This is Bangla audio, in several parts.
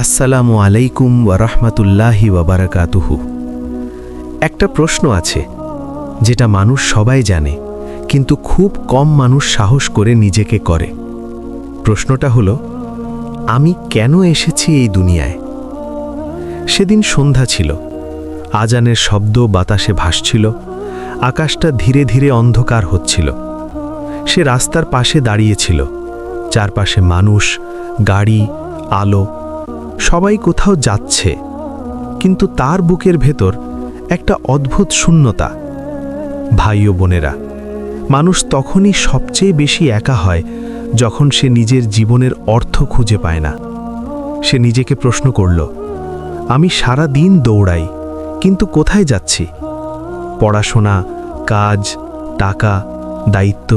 আসসালামু আলাইকুম ওয়ারহমাতুল্লাহি ওয়াবারাকাতুহু একটা প্রশ্ন আছে, যেটা মানুষ সবাই জানে, কিন্তু খুব কম মানুষ সাহস করে নিজেকে করে। প্রশ্নটা হলো, আমি কেন এসেছি এই দুনিয়ায়? সেদিন সন্ধ্যা ছিল, আজানের শব্দ বাতাসে ভাসছিল, আকাশটা ধীরে ধীরে অন্ধকার হচ্ছিল। সে রাস্তার পাশে দাঁড়িয়েছিল চারপাশে মানুষ, গাড়ি, আলো সবাই কোথাও যাচ্ছে, কিন্তু তার বুকের ভেতর একটা অদ্ভুত শূন্যতা। ভাই ও বোনেরা, মানুষ তখনই সবচেয়ে বেশি একা হয় যখন সে নিজের জীবনের অর্থ খুঁজে পায় না। সে নিজেকে প্রশ্ন করল, আমি সারা দিন দৌড়াই, কিন্তু কোথায় যাচ্ছি? পড়াশোনা, কাজ, টাকা, দায়িত্ব,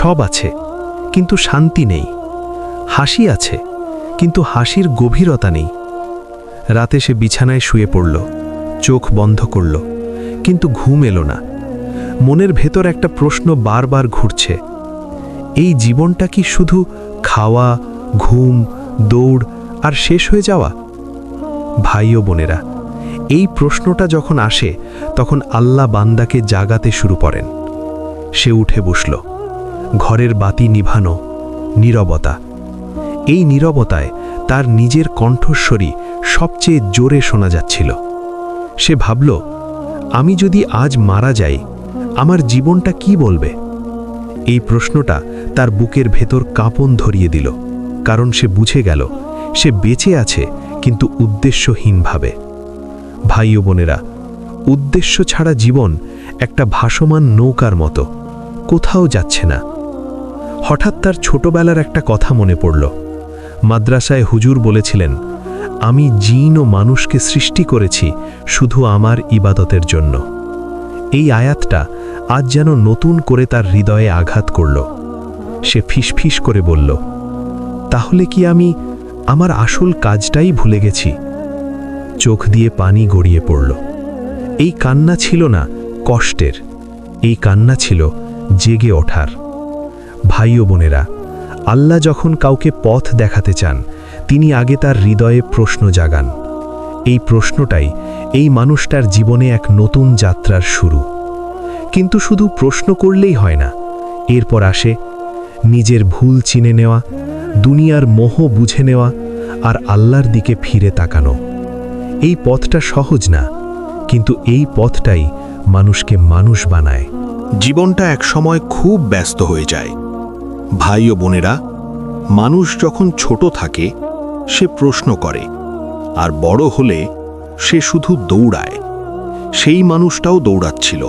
সব আছে, কিন্তু শান্তি নেই, হাসি আছে। কিন্তু হাসির গভীরতা নেই। রাতে সে বিছানায় শুয়ে পড়ল, চোখ বন্ধ করল, কিন্তু ঘুম এলো না। মনের ভেতর একটা প্রশ্ন বারবার ঘুরছে, এই জীবনটা কি শুধু খাওয়া, ঘুম, দৌড় আর শেষ হয়ে যাওয়া? ভাই ও বোনেরা, এই প্রশ্নটা যখন আসে, তখন আল্লাহ বান্দাকে জাগাতে শুরু করেন। সে উঠে বসল, ঘরের বাতি নিভানো, নীরবতা এই নীরবতায় তার নিজের কণ্ঠস্বরী সবচেয়ে জোরে শোনা যাচ্ছিল। সে ভাবল, আমি যদি আজ মারা যাই, আমার জীবনটা কি বলবে? এই প্রশ্নটা তার বুকের ভেতর কাঁপন ধরিয়ে দিল, কারণ সে বুঝে গেল, সে বেঁচে আছে, কিন্তু উদ্দেশ্যহীনভাবে। ভাই ও বোনেরা, উদ্দেশ্য ছাড়া জীবন একটা ভাসমান নৌকার মতো, কোথাও যাচ্ছে না। হঠাৎ তার ছোটবেলার একটা কথা মনে পড়ল। মাদ্রাসায় হুজুর বলেছিলেন, আমি জিন ও মানুষকে সৃষ্টি করেছি শুধু আমার ইবাদতের জন্য। এই আয়াতটা আজ যেন নতুন করে তার হৃদয়ে আঘাত করল। সে ফিসফিস করে বলল, তাহলে কি আমি আমার আসল কাজটাই ভুলে গেছি? চোখ দিয়ে পানি গড়িয়ে পড়ল। এই কান্না ছিল না কষ্টের, এই কান্না ছিল জেগে ওঠার। ভাই ও বোনেরা আল্লাহ যখন কাউকে পথ দেখাতে চান, তিনি আগে তার হৃদয়ে প্রশ্ন জাগান। এই প্রশ্নটাই এই মানুষটার জীবনে এক নতুন যাত্রার শুরু। কিন্তু শুধু প্রশ্ন করলেই হয় না, এরপর আসে নিজের ভুল চিনে নেওয়া, দুনিয়ার মোহ বুঝে নেওয়া আর আল্লাহর দিকে ফিরে তাকানো। এই পথটা সহজ না, কিন্তু এই পথটাই মানুষকে মানুষ বানায়। জীবনটা একসময় খুব ব্যস্ত হয়ে যায়। ভাই ও বোনেরা, মানুষ যখন ছোট থাকে, সে প্রশ্ন করে, আর বড় হলে সে শুধু দৌড়ায়। সেই মানুষটাও দৌড়াচ্ছিল।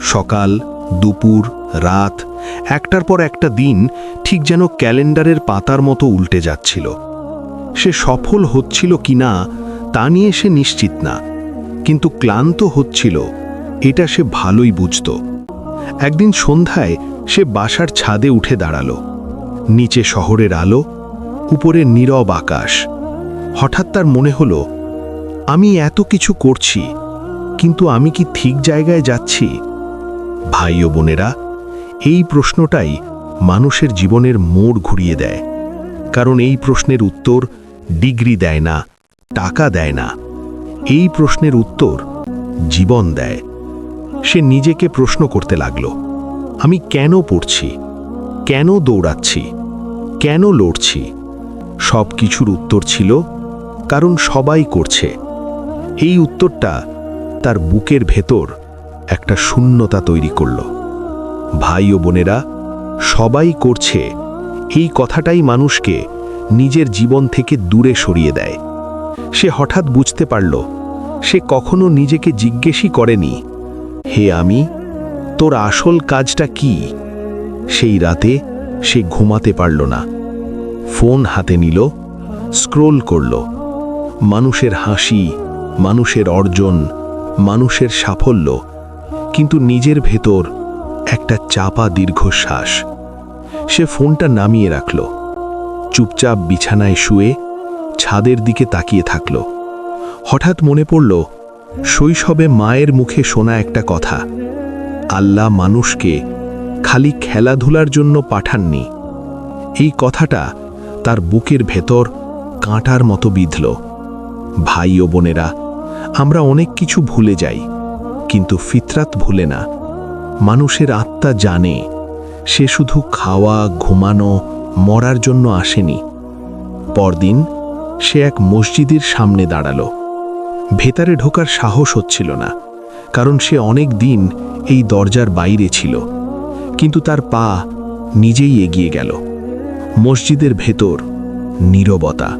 সকাল, দুপুর, রাত, একটার পর একটা দিন ঠিক যেন ক্যালেন্ডারের পাতার মতো উল্টে যাচ্ছিল। সে সফল হচ্ছিল কিনা তা নিয়ে সে নিশ্চিত না। কিন্তু ক্লান্ত হচ্ছিল, এটা সে ভালোই বুঝত। একদিন সন্ধ্যায় সে বাসার ছাদে উঠে দাঁড়াল। নিচে শহরের আলো, উপরে নীরব আকাশ। হঠাৎ তার মনে হলো, আমি এত কিছু করছি, কিন্তু আমি কি ঠিক জায়গায় যাচ্ছি? ভাই ও বোনেরা, এই প্রশ্নটাই মানুষের জীবনের মোড় ঘুরিয়ে দেয়। কারণ এই প্রশ্নের উত্তর ডিগ্রি দেয় না, টাকা দেয় না। এই প্রশ্নের উত্তর জীবন দেয়। সে নিজেকে প্রশ্ন করতে লাগল, আমি কেন পড়ছি? কেন দৌড়াচ্ছি? কেন লড়ছি? সব কিছুর উত্তর ছিল, কারণ সবাই করছে। এই উত্তরটা তার বুকের ভেতর একটা শূন্যতা তৈরি করল। ভাই ও বোনেরা, সবাই করছে, এই কথাটাই মানুষকে নিজের জীবন থেকে দূরে সরিয়ে দেয়। সে হঠাৎ বুঝতে পারল, সে কখনো নিজেকে জিজ্ঞেসই করেনি হে আমি, তোর আসল কাজটা কি? সেই রাতে সে ঘুমাতে পারল না। ফোন হাতে নিল, স্ক্রোল করল। মানুষের হাসি, মানুষের অর্জন, মানুষের সাফল্য, কিন্তু নিজের ভেতর একটা চাপা দীর্ঘশ্বাস। সে ফোনটা নামিয়ে রাখল। চুপচাপ বিছানায় শুয়ে ছাদের দিকে তাকিয়ে থাকল। হঠাৎ মনে পড়ল শৈশবে মায়ের মুখে শোনা একটা কথা। আল্লাহ মানুষকে খালি খেলাধুলার জন্য পাঠাননি। এই কথাটা তার বুকের ভেতর কাঁটার মতো বিঁধল। ভাই ও বোনেরা, আমরা অনেক কিছু ভুলে যাই, কিন্তু ফিতরাত ভুলে না। মানুষের আত্মা জানে, সে শুধু খাওয়া, ঘুমানো, মরার জন্য আসেনি। পরদিন সে এক মসজিদের সামনে দাঁড়াল। ভেতরে ঢোকার সাহস হচ্ছিল না, কারণ সে অনেক দিন এই দরজার বাইরে ছিল। কিন্তু তার পা নিজেই এগিয়ে গেল। মসজিদের ভেতর নীরবতা।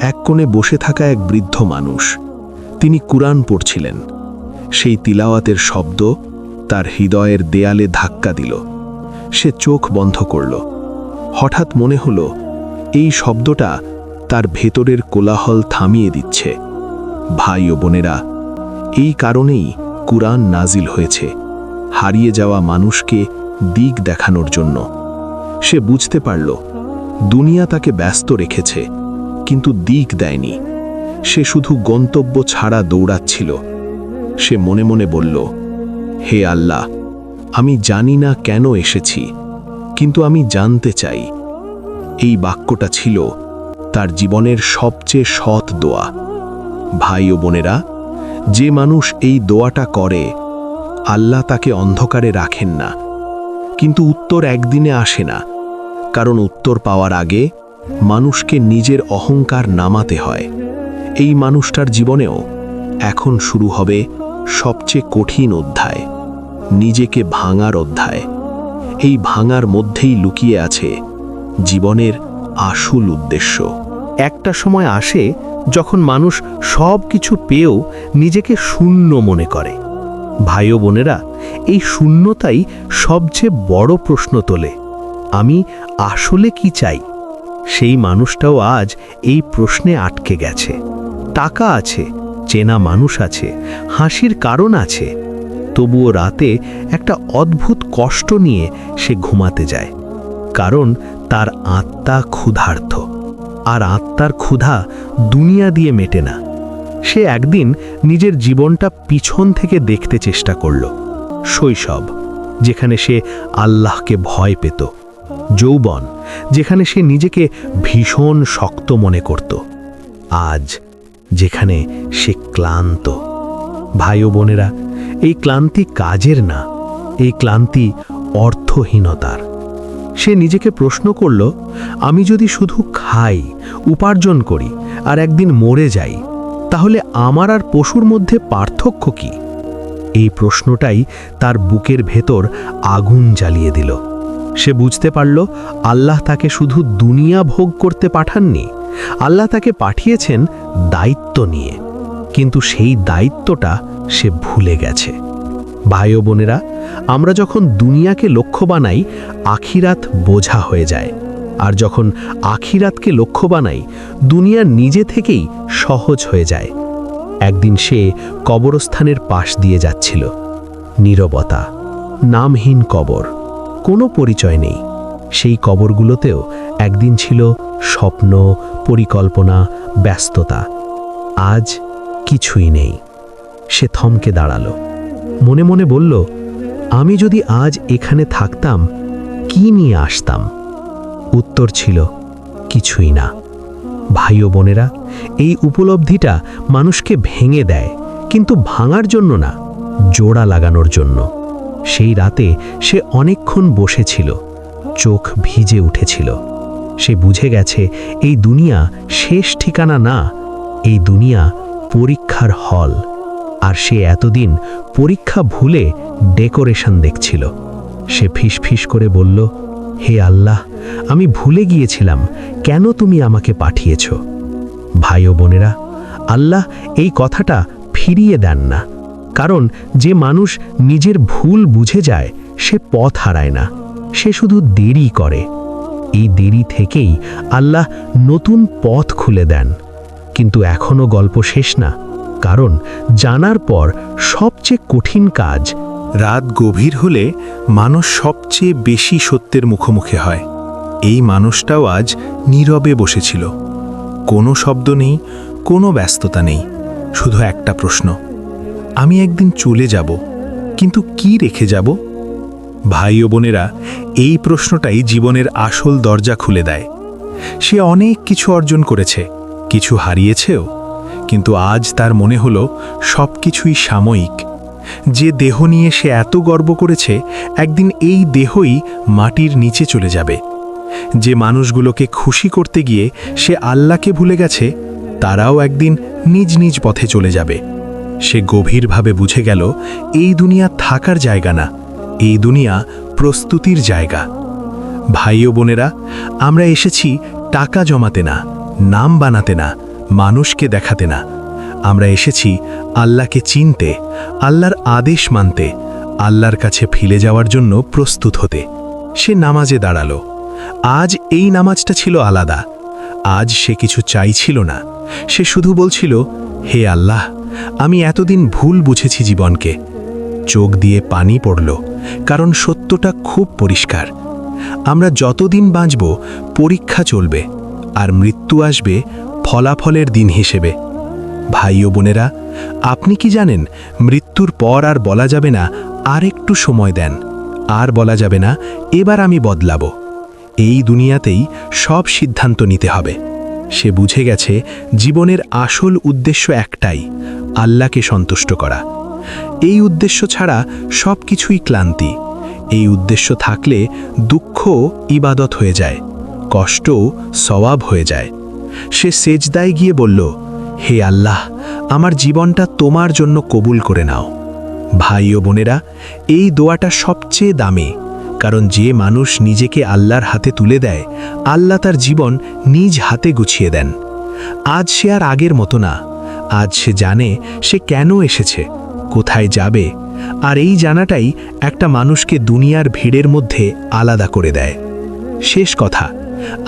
এক কোণে বসে থাকা এক বৃদ্ধ মানুষ। তিনি কুরআন পড়ছিলেন। সেই তিলাওয়াতের শব্দ তার হৃদয়ের দেয়ালে ধাক্কা দিল। সে চোখ বন্ধ করল। হঠাৎ মনে হলো, এই শব্দটা তার ভেতরের কোলাহল থামিয়ে দিচ্ছে। ভাই ও বোনেরা, এই কারণেই কুরআন নাজিল হয়েছে হারিয়ে যাওয়া মানুষকে দিক দেখানোর জন্য। সে বুঝতে পারল, দুনিয়া তাকে ব্যস্ত রেখেছে, কিন্তু দিক দেয়নি। সে শুধু গন্তব্য ছাড়া দৌড়াচ্ছিল। সে মনে মনে বলল, হে আল্লাহ, আমি জানি না কেন এসেছি, কিন্তু আমি জানতে চাই। এই বাক্যটা ছিল তার জীবনের সবচেয়ে সৎ দোয়া। ভাই ও বোনেরা, যে মানুষ এই দোয়াটা করে, আল্লাহ তাকে অন্ধকারে রাখেন না। কিন্তু উত্তর একদিনে আসে না, কারণ উত্তর পাওয়ার আগে মানুষকে নিজের অহংকার নামাতে হয়। এই মানুষটার জীবনেও এখন শুরু হবে সবচেয়ে কঠিন অধ্যায়, নিজেকে ভাঙার অধ্যায়। এই ভাঙার মধ্যেই লুকিয়ে আছে জীবনের আসল উদ্দেশ্য। একটা সময় আসে যখন মানুষ সব কিছু পেয়েও নিজেকে শূন্য মনে করে। ভাই বোনেরা, এই শূন্যতাই সবচেয়ে বড় প্রশ্ন তোলে, আমি আসলে কি চাই? সেই মানুষটাও আজ এই প্রশ্নে আটকে গেছে। টাকা আছে, চেনা মানুষ আছে, হাসির কারণ আছে, তবুও রাতে একটা অদ্ভুত কষ্ট নিয়ে সে ঘুমাতে যায়, কারণ তার আত্মা ক্ষুধার্থ আর আত্মার ক্ষুধা দুনিয়া দিয়ে মেটে না। সে একদিন নিজের জীবনটা পিছন থেকে দেখতে চেষ্টা করল, শৈশব, যেখানে সে আল্লাহকে ভয় পেত, যৌবন, যেখানে সে নিজেকে ভীষণ শক্ত মনে করত, আজ যেখানে সে ক্লান্ত। ভাই ও বোনেরা, এই ক্লান্তি কাজের না, এই ক্লান্তি অর্থহীনতার। সে নিজেকে প্রশ্ন করল, আমি যদি শুধু খাই, উপার্জন করি, আর একদিন মরে যাই, তাহলে আমার আর পশুর মধ্যে পার্থক্য কি? এই প্রশ্নটাই তার বুকের ভেতর আগুন জ্বালিয়ে দিল। সে বুঝতে পারল, আল্লাহ তাকে শুধু দুনিয়া ভোগ করতে পাঠাননি, আল্লাহ তাকে পাঠিয়েছেন দায়িত্ব নিয়ে। কিন্তু সেই দায়িত্বটা সে ভুলে গেছে। ভাই ও বোনেরা, আমরা যখন দুনিয়াকে লক্ষ্য বানাই, আখিরাত বোঝা হয়ে যায়। আর যখন আখিরাতকে লক্ষ্য বানাই, দুনিয়া নিজে থেকেই সহজ হয়ে যায়। একদিন সে কবরস্থানের পাশ দিয়ে যাচ্ছিল। নীরবতা, নামহীন কবর, কোনো পরিচয় নেই। সেই কবরগুলোতেও একদিন ছিল স্বপ্ন, পরিকল্পনা, ব্যস্ততা। আজ কিছুই নেই। সে থমকে দাঁড়াল। মনে মনে বলল, আমি যদি আজ এখানে থাকতাম, কি নিয়ে আসতাম? উত্তর ছিল, কিছুই না। ভাই ও বোনেরা, এই উপলব্ধিটা মানুষকে ভেঙে দেয়, কিন্তু ভাঙার জন্য না, জোড়া লাগানোর জন্য। সেই রাতে সে অনেকক্ষণ বসেছিল, চোখ ভিজে উঠেছিল। সে বুঝে গেছে, এই দুনিয়া শেষ ঠিকানা না, এই দুনিয়া পরীক্ষার হল। আর সে এতদিন পরীক্ষা ভুলে ডেকোরেশন দেখছিল। সে ফিসফিস করে বলল, হে আল্লাহ, আমি ভুলে গিয়েছিলাম, কেন তুমি আমাকে পাঠিয়েছ? ভাই ও বোনেরা, আল্লাহ এই কথাটা ফিরিয়ে দেন না, কারণ যে মানুষ নিজের ভুল বুঝে যায়, সে পথ হারায় না, সে শুধু দেরি করে। এই দেরি থেকেই আল্লাহ নতুন পথ খুলে দেন। কিন্তু এখনও গল্প শেষ না। কারণ জানার পর সবচেয়ে কঠিন কাজ, রাত গভীর হলে মানুষ সবচেয়ে বেশি সত্যের মুখোমুখি হয়। এই মানুষটাও আজ নীরবে বসেছিল। কোনো শব্দ নেই, কোনো ব্যস্ততা নেই, শুধু একটা প্রশ্ন। আমি একদিন চলে যাব, কিন্তু কি রেখে যাব? ভাই ও বোনেরা, এই প্রশ্নটাই জীবনের আসল দরজা খুলে দেয়। সে অনেক কিছু অর্জন করেছে, কিছু হারিয়েছেও কিন্তু আজ তার মনে হলো সব কিছুই সাময়িক। যে দেহ নিয়ে সে এত গর্ব করেছে, একদিন এই দেহই মাটির নিচে চলে যাবে। যে মানুষগুলোকে খুশি করতে গিয়ে সে আল্লাহকে ভুলে গেছে, তারাও একদিন নিজ নিজ পথে চলে যাবে। সে গভীরভাবে বুঝে গেল, এই দুনিয়া থাকার জায়গা না, এই দুনিয়া প্রস্তুতির জায়গা। ভাই ও বোনেরা, আমরা এসেছি টাকা জমাতে না, নাম বানাতে না মানুষকে দেখাতে না। আমরা এসেছি আল্লাহকে চিনতে, আল্লাহর আদেশ মানতে, আল্লাহর কাছে ফিরে যাওয়ার জন্য প্রস্তুত হতে। সে নামাজে দাঁড়াল। আজ এই নামাজটা ছিল আলাদা। আজ সে কিছু চাইছিল না। সে শুধু বলছিল, হে আল্লাহ, আমি এতদিন ভুল বুঝেছি জীবনকে। চোখ দিয়ে পানি পড়ল, কারণ সত্যটা খুব পরিষ্কার। আমরা যতদিন বাঁচব, পরীক্ষা চলবে, আর মৃত্যু আসবে ফলাফলের দিন হিসেবে। ভাই ও বোনেরা, আপনি কি জানেন, মৃত্যুর পর আর বলা যাবে না আর একটু সময় দেন। আর বলা যাবে না, এবার আমি বদলাব। এই দুনিয়াতেই সব সিদ্ধান্ত নিতে হবে। সে বুঝে গেছে, জীবনের আসল উদ্দেশ্য একটাই, আল্লাহকে সন্তুষ্ট করা। এই উদ্দেশ্য ছাড়া সব কিছুই ক্লান্তি। এই উদ্দেশ্য থাকলে দুঃখ ইবাদত হয়ে যায়, কষ্টও সওয়াব হয়ে যায়। সে সেজদায় গিয়ে বলল, হে আল্লাহ, আমার জীবনটা তোমার জন্য কবুল করে নাও। ভাই ও বোনেরা, এই দোয়াটা সবচেয়ে দামি, কারণ যে মানুষ নিজেকে আল্লাহর হাতে তুলে দেয়, আল্লাহ তার জীবন নিজ হাতে গুছিয়ে দেন। আজ সে আর আগের মতো না, আজ সে জানে সে কেন এসেছে, কোথায় যাবে, আর এই জানাটাই একটা মানুষকে দুনিয়ার ভিড়ের মধ্যে আলাদা করে দেয়। শেষ কথা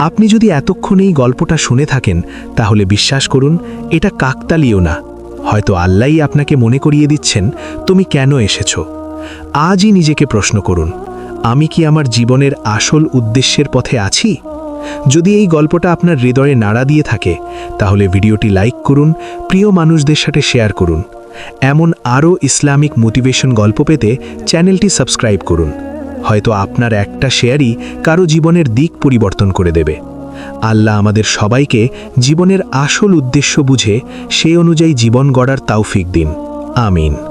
আপনি যদি এতক্ষণ এই গল্পটা শুনে থাকেন, তাহলে বিশ্বাস করুন, এটা কাকতালিও না। হয়তো আল্লাহই আপনাকে মনে করিয়ে দিচ্ছেন, তুমি কেন এসেছ? আজই নিজেকে প্রশ্ন করুন, আমি কি আমার জীবনের আসল উদ্দেশ্যের পথে আছি? যদি এই গল্পটা আপনার হৃদয়ে নাড়া দিয়ে থাকে, তাহলে ভিডিওটি লাইক করুন, প্রিয় মানুষদের সাথে শেয়ার করুন। এমন আরও ইসলামিক মোটিভেশন গল্প পেতে চ্যানেলটি সাবস্ক্রাইব করুন। হয়তো আপনার একটা শেয়ারই কারও জীবনের দিক পরিবর্তন করে দেবে। আল্লাহ আমাদের সবাইকে জীবনের আসল উদ্দেশ্য বুঝে সেই অনুযায়ী জীবন গড়ার তাওফিক দিন। আমিন।